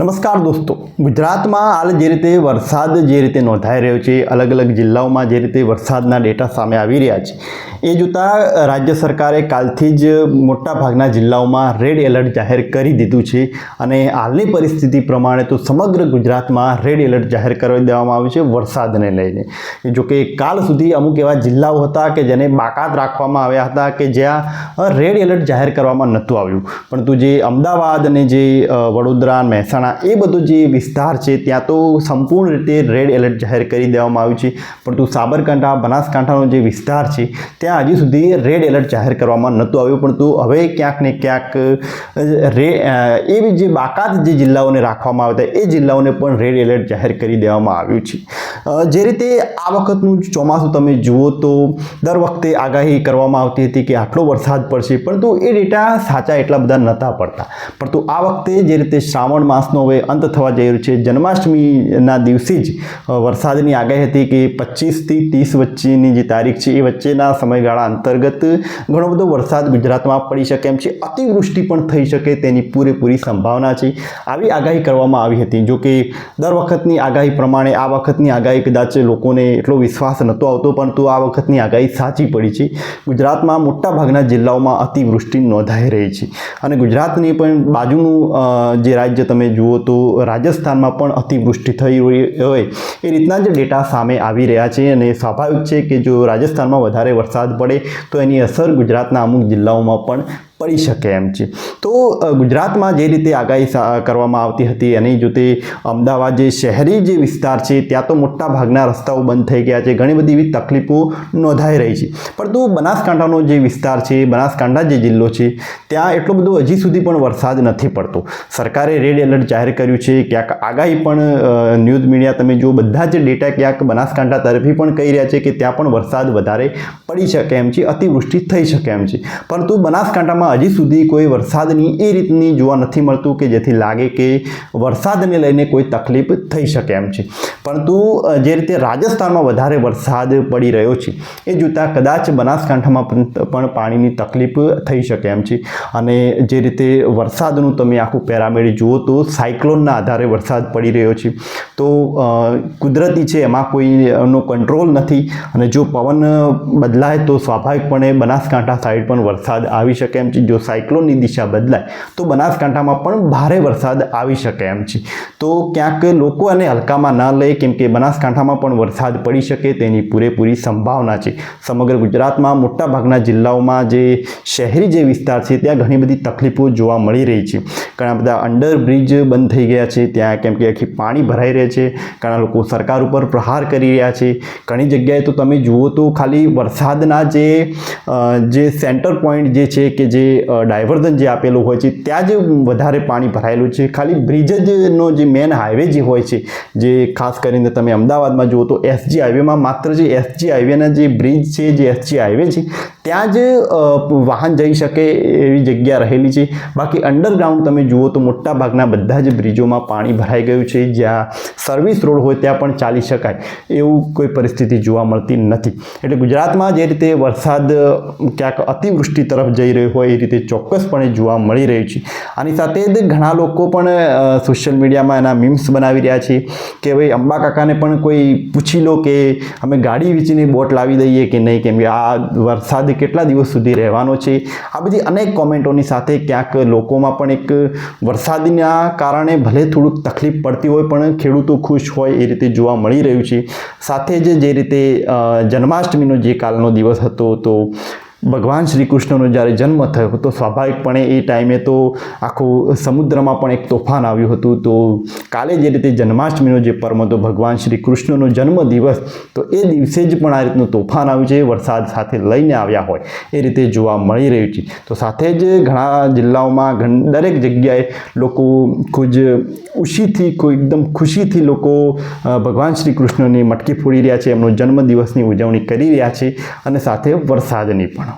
નમસ્કાર દોસ્તો, ગુજરાતમાં હાલ જે રીતે વરસાદ જે રીતે નોંધાઈ રહ્યો છે, અલગ અલગ જિલ્લાઓમાં જે રીતે વરસાદના ડેટા સામે આવી રહ્યા છે, એ જોતાં રાજ્ય સરકારે કાલથી જ મોટા ભાગના જિલ્લાઓમાં રેડ એલર્ટ જાહેર કરી દીધું છે અને હાલની પરિસ્થિતિ પ્રમાણે તો સમગ્ર ગુજરાતમાં રેડ એલર્ટ જાહેર કરી દેવામાં આવ્યું છે વરસાદને લઈને. જોકે કાલ સુધી અમુક એવા જિલ્લાઓ હતા કે જેને બાકાત રાખવામાં આવ્યા હતા કે જ્યાં રેડ એલર્ટ જાહેર કરવામાં નહોતું આવ્યું. પરંતુ જે અમદાવાદ અને જે વડોદરા મહેસાણા એ બધો જે વિસ્તાર છે, ત્યાં તો સંપૂર્ણ રીતે રેડ એલર્ટ જાહેર કરી દેવામાં આવ્યું છે. પરંતુ સાબરકાંઠા, બનાસકાંઠાનો જે વિસ્તાર છે, ત્યાં હજી સુધી રેડ એલર્ટ જાહેર કરવામાં નહોતું આવ્યું. પરંતુ હવે ક્યાંક ને ક્યાંક રે એવી જે બાકાત જે જિલ્લાઓને રાખવામાં આવતા એ જિલ્લાઓને પણ રેડ એલર્ટ જાહેર કરી દેવામાં આવ્યું છે. જે રીતે આ વખતનું ચોમાસું તમે જુઓ તો દર વખતે આગાહી કરવામાં આવતી હતી કે આટલો વરસાદ પડશે. પરંતુ એ ડેટા સાચા એટલા બધા નહોતા પડતા. પરંતુ આ વખતે જે રીતે શ્રાવણ માસનો હવે અંત થવા જઈ રહ્યો છે. જન્માષ્ટમીના દિવસે જ વરસાદની આગાહી હતી કે પચીસથી ત્રીસ વચ્ચેની જે તારીખ છે એ વચ્ચેના સમયગાળા અંતર્ગત ઘણો બધો વરસાદ ગુજરાતમાં પડી શકે એમ છે. અતિવૃષ્ટિ પણ થઈ શકે તેની પૂરેપૂરી સંભાવના છે. આવી આગાહી કરવામાં આવી હતી. જો કે દર વખતની આગાહી પ્રમાણે આ વખતની આગાહી કદાચ લોકોને એટલો વિશ્વાસ નહોતો આવતો, પરંતુ આ વખતની આગાહી સાચી પડી છે. ગુજરાતમાં મોટાભાગના જિલ્લાઓમાં અતિવૃષ્ટિ નોંધાઈ રહી છે. અને ગુજરાતની પણ બાજુનું જે રાજ્ય તમે જુઓ તો રાજસ્થાનમાં પણ અતિવૃષ્ટિ થઈ હોય એ રીતના જ ડેટા સામે આવી રહ્યા છે અને સ્વાભાવિક છે કે જો રાજસ્થાનમાં વધારે વરસાદ પડે તો એની અસર ગુજરાતના અમુક જિલ્લાઓમાં પણ પડી શકે એમ છે. તો ગુજરાતમાં જે રીતે આગાહી કરવામાં આવતી હતી, એની જોતે અમદાવાદ જે શહેરી જે વિસ્તાર છે, ત્યાં તો મોટા ભાગના રસ્તાઓ બંધ થઈ ગયા છે. ઘણી બધી એવી તકલીફો નોંધાઈ રહી છે. પરંતુ બનાસકાંઠાનો જે વિસ્તાર છે, બનાસકાંઠા જે જિલ્લો છે, ત્યાં એટલો બધો હજી સુધી પણ વરસાદ નથી પડતો. સરકારે રેડ એલર્ટ જાહેર કર્યું છે. ક્યાંક આગાહી પણ ન્યૂઝ મીડિયા તમે જો બધા જ ડેટા ક્યાંક બનાસકાંઠા તરફી પણ કહી રહ્યા છે કે ત્યાં પણ વરસાદ વધારે પડી શકે એમ છે, અતિવૃષ્ટિ થઈ શકે એમ છે. પરંતુ બનાસકાંઠામાં હજી સુધી કોઈ વરસાદની એ રીતની જોવા નથી મળતું કે જેથી લાગે કે વરસાદને લઈને કોઈ તકલીફ થઈ શકે એમ છે. પરંતુ જે રીતે રાજસ્થાનમાં વધારે વરસાદ પડી રહ્યો છે, એ જોતાં કદાચ બનાસકાંઠામાં પણ પાણીની તકલીફ થઈ શકે એમ છે. અને જે રીતે વરસાદનું તમે આખું પેરામેડ જુઓ તો સાયક્લોનના આધારે વરસાદ પડી રહ્યો છે. તો કુદરતી છે એમાં કોઈનો કંટ્રોલ નથી અને જો પવન બદલાય તો સ્વાભાવિકપણે બનાસકાંઠા સાઈડ પણ વરસાદ આવી શકે એમ છે. જો સાયક્લોનની દિશા બદલાય, તો બનાસકાંઠામાં પણ ભારે વરસાદ આવી શકે એમ છે. તો ક્યાંક લોકો આને હલકામાં ન લે, કેમ કે બનાસકાંઠામાં પણ વરસાદ પડી શકે તેની પૂરેપૂરી સંભાવના છે. સમગ્ર ગુજરાતમાં મોટાભાગના જિલ્લાઓમાં જે શહેરી જે વિસ્તાર છે, ત્યાં ઘણી બધી તકલીફો જોવા મળી રહી છે. ઘણા બધા અંડરબ્રિજ બંધ થઈ ગયા છે, ત્યાં કેમ કે આખી પાણી ભરાઈ રહે છે. ઘણા લોકો સરકાર ઉપર પ્રહાર કરી રહ્યા છે. ઘણી જગ્યાએ તો તમે જુઓ તો ખાલી વરસાદના જે જે સેન્ટર પોઈન્ટ જે છે કે જે ડાયવર્ઝન જે આપેલું હોય છે, ત્યાં જ વધારે પાણી ભરાયેલું છે. ખાલી બ્રિજ જનો જે મેન હાઈવે જે હોય છે, જે ખાસ કરીને તમે અમદાવાદમાં જુઓ તો એસજી હાઈવેમાં માત્ર જે એસજી હાઈવેના જે બ્રિજ છે, જે એસજી હાઈવે છે, ત્યાં જ વાહન જઈ શકે એવી જગ્યા રહેલી છે. બાકી અંડરગ્રાઉન્ડ તમે જુઓ તો મોટા ભાગના બધા જ બ્રિજોમાં પાણી ભરાઈ ગયું છે. જ્યાં સર્વિસ રોડ હોય ત્યાં પણ ચાલી શકાય એવું કોઈ પરિસ્થિતિ જોવા મળતી નથી. એટલે ગુજરાતમાં જે રીતે વરસાદ ક્યાંક અતિવૃષ્ટિ તરફ જઈ રહ્યો હોય રીતે ચોક્કસપણે જોવા મળી રહ્યું છે. આની સાથે જ ઘણા લોકો પણ સોશિયલ મીડિયામાં એના મીમ્સ બનાવી રહ્યા છે કે ભાઈ અંબા કાકાને પણ કોઈ પૂછી લો કે અમે ગાડી વેચીને બોટ લાવી દઈએ કે નહીં, કેમ કે આ વરસાદ કેટલા દિવસ સુધી રહેવાનો છે. આ બધી અનેક કોમેન્ટોની સાથે ક્યાંક લોકોમાં પણ એક વરસાદના કારણે ભલે થોડુંક તકલીફ પડતી હોય, પણ ખેડૂતો ખુશ હોય એ રીતે જોવા મળી રહ્યું છે. સાથે જ જે રીતે જન્માષ્ટમીનો જે કાલનો દિવસ હતો, તો ભગવાન શ્રી કૃષ્ણનો જ્યારે જન્મ થયો તો સ્વાભાવિકપણે એ ટાઈમે તો આખું સમુદ્રમાં પણ એક તોફાન આવ્યું હતું. તો કાલે જે રીતે જન્માષ્ટમીનો જે પર્વ હતો, ભગવાન શ્રી કૃષ્ણનો જન્મ દિવસ તો એ દિવસે જ પણ આ રીતનું તોફાન આવ્યું છે, વરસાદ સાથે લઈને આવ્યા હોય. એ રીતે જોવા મળી રહ્યું છે. તો સાથે જ ઘણા જિલ્લાઓમાં દરેક જગ્યાએ લોકો ખૂબ જ કોઈ એકદમ ખુશીથી લોકો ભગવાન શ્રી કૃષ્ણની મટકી ફોડી રહ્યા છે, એમનો જન્મદિવસની ઉજવણી કરી રહ્યા છે અને સાથે વરસાદની પણ